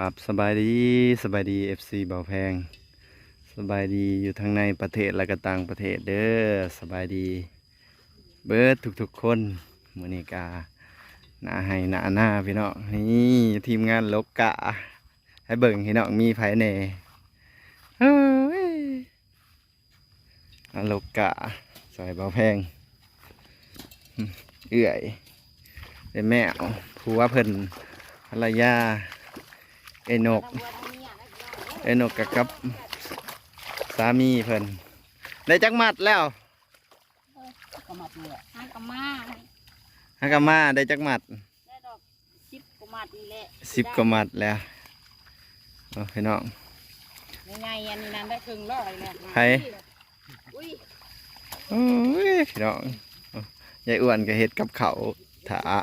ครับสบายดีสบายดี FC เบาแพง สบายดีอยู่ทั้งในประเทศและก็ต่างประเทศเด้อสบายดี เบิร์ดทุกๆคนมือนีกาหน้าให้หน้าหน้าพี่น้องนี่ทีมงานลกกะ ให้เบิ่งพี่น้องมีไผแหน่เฮ้ยอาลกกะซอยเบาแพง เอื่อยเป็นแมวผัวเพิ่นภรรยา ไอ้นกไอ้นกกับกับ สามีเพิ่นได้จักมัดแล้วก็มาตัวให้กมาฮักกะมาได้จักมัดได้ดอกสิบกว่ามัดนี่แหละสิบกว่ามัดแล้วเอาพี่น้องยังไงอันนี้นั่นได้ครึ่งร้อยแล้วไผอุ้ยโอ้ยพี่น้องเอายายอ้วนก็เฮ็ดกับเขาวถาได้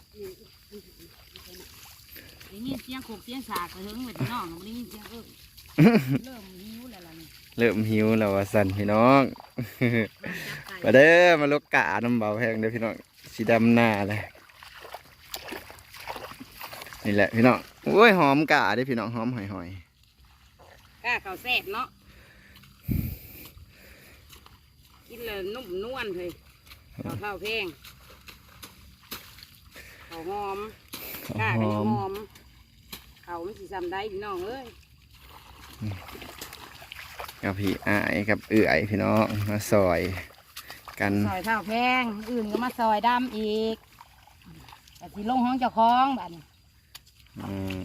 ยินเสียงโขกเสียงสากกระหึ่งเลยพี่น้องไม่ได้ยินเสียงเอิ้นเริ่มหิวแล้วล่ะนี่เริ่มหิวแล้วว่าสั่นพี่น้องจับไก่มาเด้อมาลกกะน้ำเบาแพงเด้อพี่น้องสีดำหน้าเลยนี่แหละพี่น้องโอ้ยหอมกะเด้อพี่น้องหอมหอยหอยก้าข้าวแซ่บเนาะกินเลยนุ่มนวลเลยข้าวข้าวแพงข้าวหอมๆก้าหก็อยังม หอมข้าวมันสิซ้ำได้พี่น้องเอ้ยกับพี่อายกับเอื่อยพี่น้องมาซอย กันซอยข้าวแพงอื่นก็มาซอยดำอีกแต่สิลงห้องเจ้าของบัดนี้อืม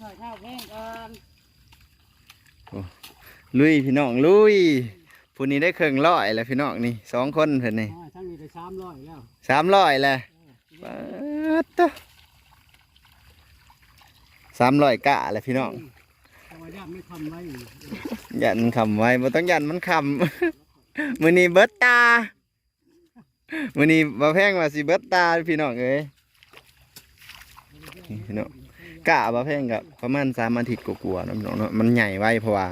ซอยข้าวแพงก่อนลุยพี่น้องลุยผู้นี้ได้เครื่องร้อยแล้วพี่น้องนี่สองคนเพิ่นนี่อ๋อทั้งนี้ไปสามร้อยแล้วสามร้อยแล้วปัดตะ สามร้อยกะแล้วพี่น้องแต่ว่าญาติไม่ทำไว้ยันคำไว้บ่ต้องยันมันคำ มือนี้เบิดตา มือนี้บ่แพงว่าสิเบิดตาพี่น้องเอ้ยนี่พี่น้องกะบ่แพงกับประมาณสามอาทิตย์กว่าๆเนาะพี่น้องเนาะมันใหญ่ไว้เพราะว่า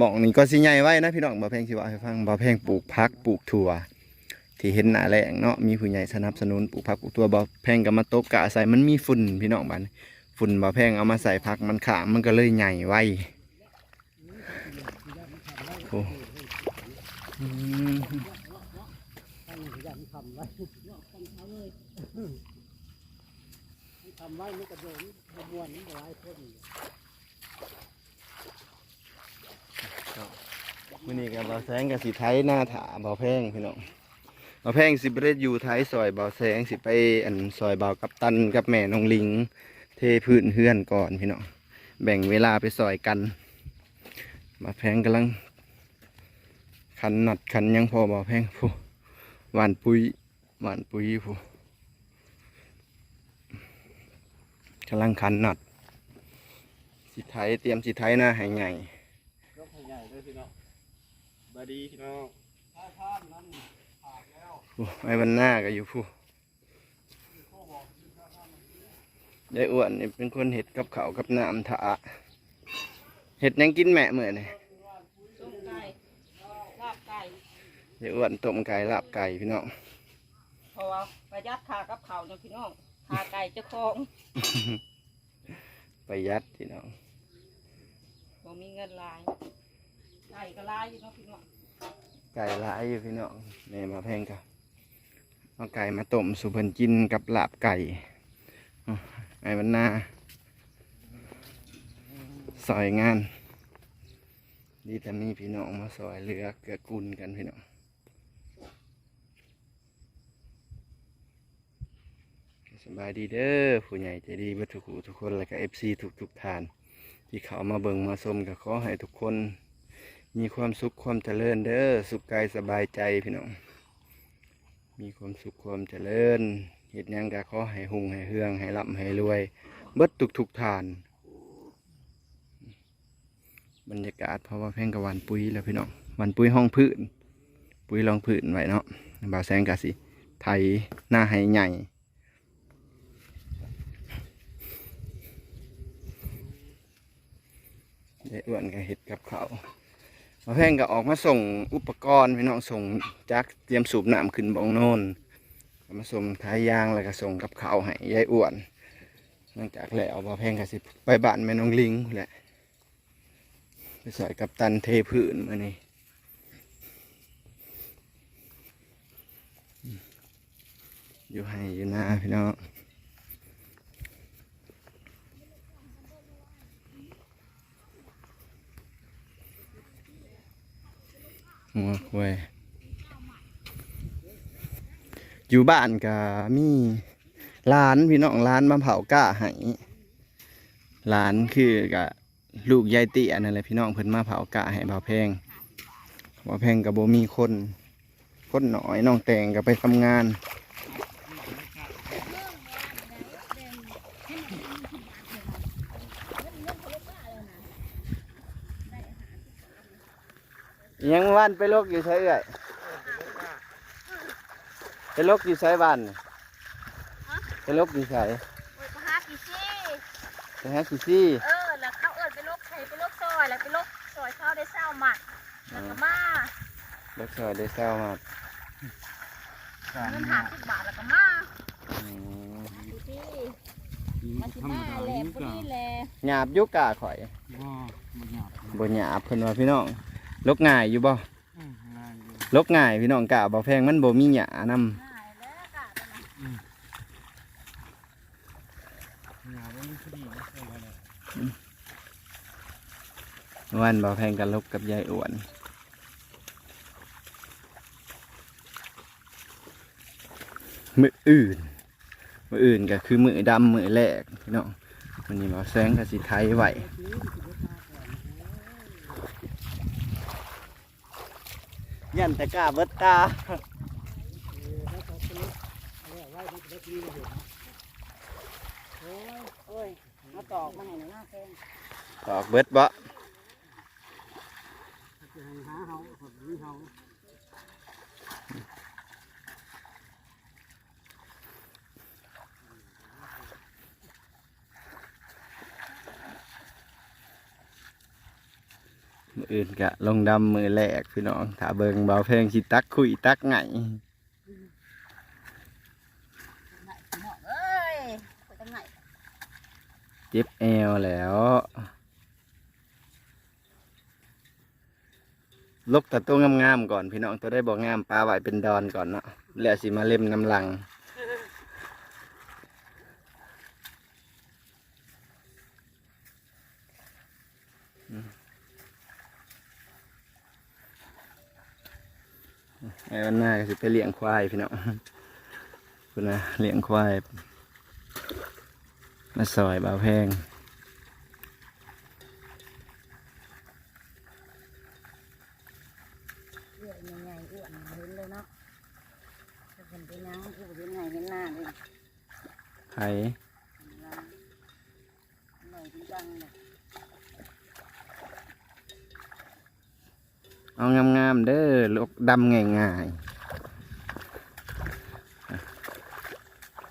บอกนี่ก็สิใหญ่ไว้นะพี่น้องบ่แพงสิว่าให้ฟังบ่แพงปลูกผักปลูกถั่ว ที่เห็นหน้าแรงเนาะมีผู้ใหญ่สนับสนุนปลูกผักปลูกถั่วบ่แพงก็มาตกกะใส่มันมีฝุ่นพี่น้องบัดนี้ ฝุ่นบ่แพงเอามาใส่ผักมันขามมันก็เลยใหญ่ไวโอ้อืมทั้งนี้ญาติไม่ทำไว้ทำไว้มันกระโดดขบวนมันก็หลายคนมื่อนี้กับเบาแสงกับสีไทยหน้าถาเบาแพงพี่น้องเบาแพงสิบเรศอยู่ไทยซอยเบาแสงสิไปอันซอยเบากับตันกับแม่น้องลิง พื้นเฮือนก่อนพี่น้องแบ่งเวลาไปซอยกันเบาแพงกำลังขันนัดขันหยังพอเบาแพงผู้หวานปุยหวานปุยผู้กำลังขันนัดสิไทยเตรียมสิไทยหน้าให้ใหญ่ยกให้ใหญ่เลยพี่น้องบาดีพี่น้องผู้ไอ้วันหน้าก็อยู่ผู้ ยายอ้วนนี่เป็นคนเห็ดกับเขาวกับน้ำถาเห็ดหยังกินแม่เมื่อนี่ต้มไก่ลาบไก่ยายอ้วนต้มไก่ลาบไก่พี่น้องเพราะว่าประหยัดค่ากับเขาวเนาะพี่น้องค่าไก่เจ้าของประหยัดพี่น้องบ่มีเงินหลายไก่ก็หลายอยู่เนาะพี่น้องไก่หลายอยู่พี่น้องแม่มาแพงกับเอาไก่มาต้มสุพรรณกินกับลาบไก่อ้าว ไอ้วันหน้าซอยงานดีแต่มีพี่น้องมาซอยเหลือเกือกุลกันพี่น้องสบายดีเด้อผู้ใหญ่ใจดีบัทุกูทุกคนแล้วก็เอฟซีทุกทุกทาน ที่เขามาเบิ่งมาชมก็ขอให้ทุกคน มีความสุขความเจริญเด้อสุขกายสบายใจพี่น้องมีความสุขความเจริญ เหตุยังก็ขอให้หุงให้เฮืองให้ร่ำให้รวย เบิดทุกทุกทาน บรรยากาศเพราะว่าแพงกับวันปุ้ยแล้วพี่น้องวันปุ้ยห้องพื้น ปุ้ยรองพื้นไว้เนาะบ่าวแสงกะสิไทยหน้าให้ใหญ่ได้อ้วนก็เห็ดกับเขามาแพงก็ออกมาส่งอุปกรณ์พี่น้องส่งจักเตรียมสูบน้ำขึ้นบองโน่น มาส่งท้ายยางแล้วก็ส่งกับเขาวให้ยายอ้วนหลังจากแล้วบ่แพงก็สิไปบ้านแม่น้องลิงแหละไปสอยกับตันเทพื้นมานี่อยู่ให้อยู่หน้าพี่น้องหัวควย อยู่บ้านก็มีร้านพี่น้องร้านมะเผาก้าให้ร้านคือกับลูกยายเตี้ยนั่นแหละพี่น้องเพิ่นมาเผาก้าให้บ่าแพงบ่าแพงกับโบมีคน คนหน่อยน้องแต่งก็ไปทำงาน ยังวันไปโลกอยู่ใช้เอ่ย ไปลกอยู่ใช้บ้านนี่ไปลกอยู่ใช้โอ้ยไปหากี่ซี่ไปหาสิซี่เออ แล้วเขาเอิญไปลกไข่ไปลกซอย แล้วไปลกซอยเข้าได้เศร้าหมัดแล้วก็มาลกซอยได้เศร้ามาเงินหาสิบบาทแล้วก็มาอืมกี่ซี่มันสิมาแหละพอดีแหละหยาบอยุกาข่อยบ่บ่หยาบบ่หยาบเพิ่นว่าพี่น้องลกง่ายอยู่บ่อืมง่ายอยู่ลกง่ายพี่น้องกะบ่แพงมันบ่มีหยานํง่ายแล้วกะตอนนั้น หยาบมันพอดีนะเอาไว้เลย วันบ่แพงกันลกกับยายอ้วนมืออื่นมืออื่นก็คือมือดำมือแรกพี่น้องวันนี้บ่แสงก็สิไทยไว้ยันแต่กล้าเบิดตาโอ้ยมาตอกมาให้หน้าแพงออกเบิดบ่จะ ให้หาเฮาคนนี้เฮามืออื่นกะลงดำมือแรกพี่น้องถ้าเบิงเบาเพลงสิตักคุยตักไงเอ้ยไปทางไหนเจ็บแอวแล้ว ลกแต่ตัวงามๆก่อนพี่น้องตัวได้บอกงามปลาไหวเป็นดอนก่อนเนาะแล้วสิมาเล่มน้ำลัง ไอ้วันหน้าก็สิไปเลี้ยงควายพี่น้องคุณนะเลี้ยงควาย มาซอยบ่าวแพง เอื้อยใหญ่ๆอ้วนเห็นเลยเนาะจะเป็นไปยัง คือบ่เห็นไงเห็นหน้าเลยไข่หน่อยจริงจังเลยเอางามๆเด้อลกดำง่ายๆ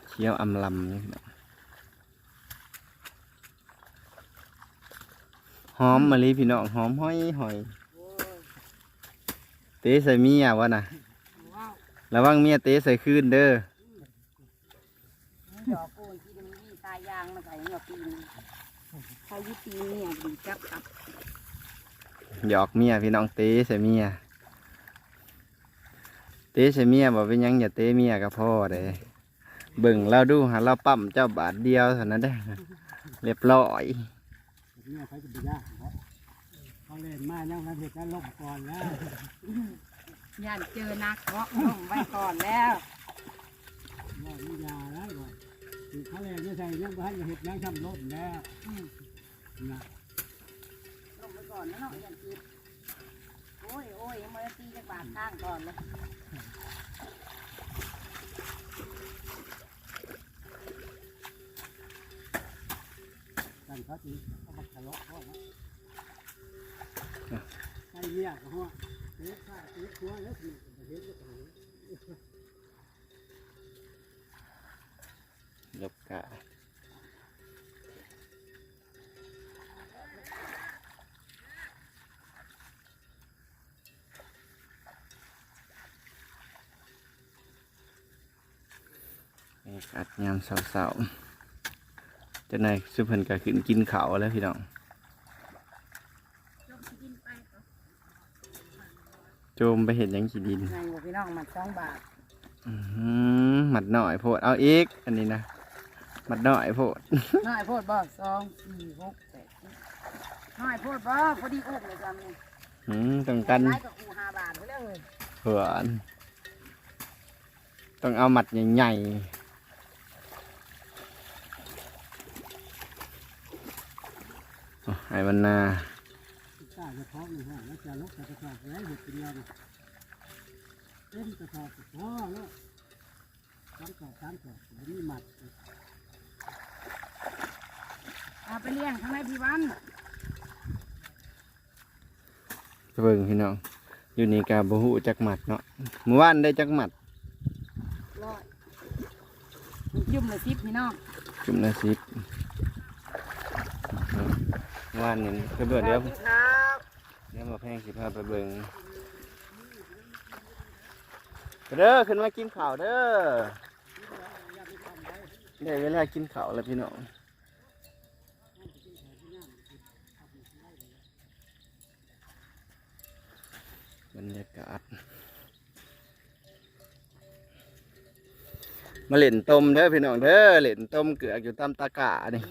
เคี้ยวอำลำนี่พี่น้องหอมมะลิพี่น้องหอมห้อยหอยเตะใส่เมียวะนะว้าวระวังเมียเตะใส่คืนเด้อมัน ดอกโอนที่มันมีตายางมาใส่เงาปีนใครยุตีเนี่ยดีจับตับหยอกเมียพี่น้องเตะใส่เมียเตะใส่เมียบอกเป็นหยังอย่าเตะเมียกับพ่อเด้เบิ่งเราดูหาเราปั๊มเจ้าบาทเดียวเท่านั้นเด้อเรียบร้อยเนี่ยเขาจะไปยากเนาะเขาเล่นมายังมาเห็ดแล้วลบก่อนแล้วย่านเจอนักเนาะลงไว้ก่อนแล้วว่ามียาแล้ว ก่อนคือเขาเล่นไม่ใช่ยังบ่ให้เห็ดยังทำลบแล้วนะลงไปก่อนนะเนาะอย่านจีบโอ้ยโอ้ยยังมาตีจากบาทข้างก่อนเลยกันเขาจีเขาบักทะเลาะเขาเนาะให้เมียเขาว่าเตะข้าเตะตัวแล้วสิเห็นก็ต้อง ลบ กะอัดยามเสาๆจากนั้นสุเพิ่นก็ขึ้นกินข้าวแล้วพี่น้องลงกินไปก็โจมไปเห็นหยังขี้ดินไงบ่พี่น้องมันสองบาทอื้อหือหมัดหน่อยโพดเอาอีกอันนี้นะห มัดหน่อยโพดน้อยโพดบ่สองสี่หกแปดสิบน้อยโพดบ่พอดีอุ้มเลยจำนี่อืมต้องกันร้ายกับครูห้าบาทไปเลยเผื่อนต้องเอาหมัดใหญ่ๆเอาให้มันนากล้าจะท้องนี่ฮะแล้วจะลกกระสอบไว้เห็ดเป็นยาเนี่ยเต็มกระสอบก็พอแล้วสามกรอบสามกรอบแล้วนี่หมัด เอาไปเลี้ยงข้างในพี่วันไปเบิ่งพี่น้อง อยู่นี่กาบหูจักหมัดเนาะเมื่อวานได้จักหมัดร้อยยุ่มเลยสิบพี่น้องจุ่มละสิบเมื่อวานนี่ไปเบิ่งเดี๋ยวครับเดี๋ยวมาแพงสิพาไปเบิ่งเด้อขึ้นมากินข้าวเด้อได้เวลากินข้าวแล้วพี่น้อง บรรยากาศ มาเล่นต้มเด้อพี่น้องเด้อเล่นต้มเกลือกอยู่ตามตะกร้านี่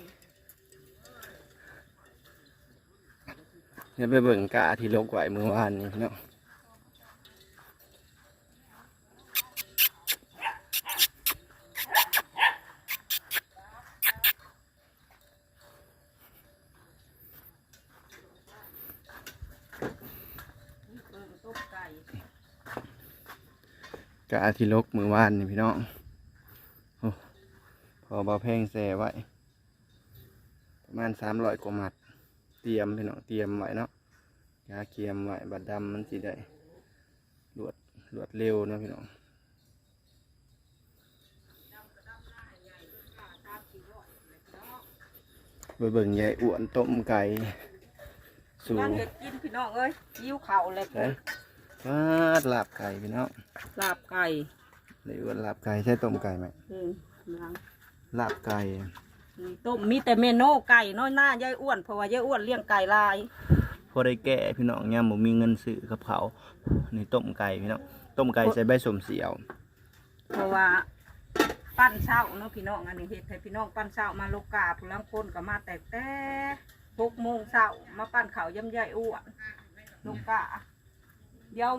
เดี๋ยวไปเบิ่งกาที่ลกไว้เมื่อวานนี้พี่น้อง ต้มไก่กาที่ลกมือวานนี่พี่น้องโอ้พอเบาแพงแซ่ไว้ประมาณสามร้อยกว่ามัด เตรียมพี่น้องเตรียมไว้เนาะยาเคียมไว้บัดดำมันสิได้รวดรวดเร็วเนาะพี่น้องไปเบิ่งยายอ้วนต้มไก่สูบ้านเห็ดกินพี่น้องเอ้ยยิ้วเข่าเลย ใช่ฟาดลาบไก่พี่น้องลาบไก่ยายอ้วนลาบไก่ใช่ต้มไก่ไหมอืมล้างลาบไก่ต้มมีแต่เมนูไก่น้อยหน้ายายอ้วนเพราะว่ายายอ้วนเลี้ยงไก่ลาย พอได้แก่พี่น้องย่ามบ่มีเงินซื้อกับเขาวนี่ต้มไก่พี่น้องต้มไก่ใส่ใบสมเสียว เพราะว่าปั้นเช้าเนาะพี่น้องอันนี้เฮ็ดให้พี่น้องปั้นเช้ามาโลกาผู้ลังคนก็มาแต่แต่หกโมงเช้ามาปั้นข้าวย่ำใหญ่อ้วนโลกา เดี๋ยว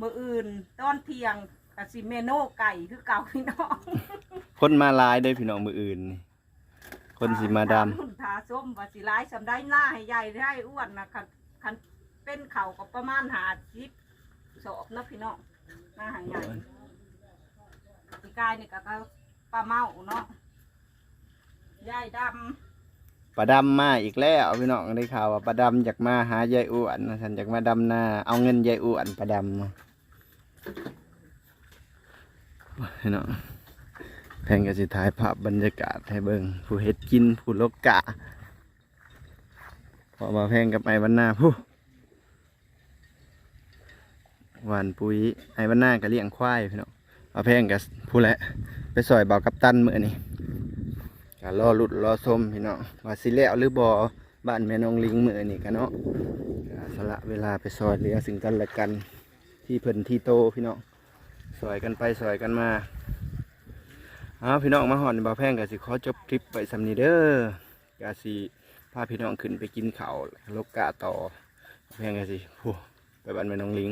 มื้ออื่นตอนเที่ยงก็สิเมนูไก่คือเก่าพี่น้องคนมาหลายเด้อพี่น้องมืออื่นนี่คนสิมาดรุ่นทาส้มว่าสิร้ายสำได้หน้าให้ใหญ่ให้อ้วนนะคันคันเป็นเข่าก็ประมาณหาสิบสอบเนาะพี่น้องหน้าใหาใหญ่ปีกายนี่ก็ก็ปลาเมาเนาะยายดำ ปลาดำมาอีกแล้วพี่น้องได้ข่าวว่าปลาดำอยากมาหายายอ้วนฉันอยากมาดำนาเอาเงินยายอ้วนปลาดำมพี่น้องแพงก็สิถ่ายภาพบรรยากาศให้เบิ่งผู้เฮ็ดกินผู้ลกกะพอมาแพงกับไอ้วันหน้าผู้หวานปุ๋ยไอ้วันหน้าก็เลี้ยงควายพี่น้องเอาแพงกับผู้แหละไปซอยเบากับตันเมื้อนี้ ก็รอหลุดรอส้มพี่น้องว่าสิแล้วหรือบอบ้านแม่น้องลิงมือนี่กันเนาะสละเวลาไปซอยเหลือสิ่งกันและกันที่เพิ่นที่โตพี่น้องซอยกันไปซอยกันมาเอาพี่น้องมาหอนบ่าวแพงก็สิขอจบคลิปไปสำนีเด้อกาสิพาพี่น้องขึ้นไปกินข้าวลกกะต่อแพงก็สิโอ้ไปบ้านแม่น้องลิง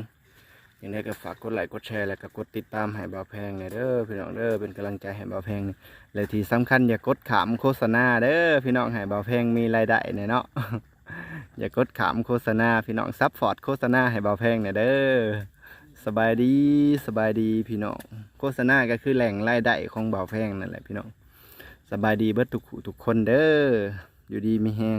ย่างนี้ก็ฝากกดไลค์กดแชร์แล้วก็กดติดตามให้บ่าวแพงเนี่ยเด้อพี่น้องเด้อเป็นกำลังใจให้บ่าวแพงและที่สำคัญอย่ากดขามโฆษณาเด้อพี่น้องให้เบาวแพงมีรายได้เนี่ยเนาะอย่ากดขามโฆษณาพี่น้องซัพพอร์ตโฆษณาให้เบาวแพงเนี่ยเด้อสบายดีสบายดีพี่น้องโฆษณาก็คือแหล่งรายได้ของเบาวแพงนั่นแหละพี่น้องสบายดีเบิดทุกทุกคนเด้ออยู่ดีมีแฮง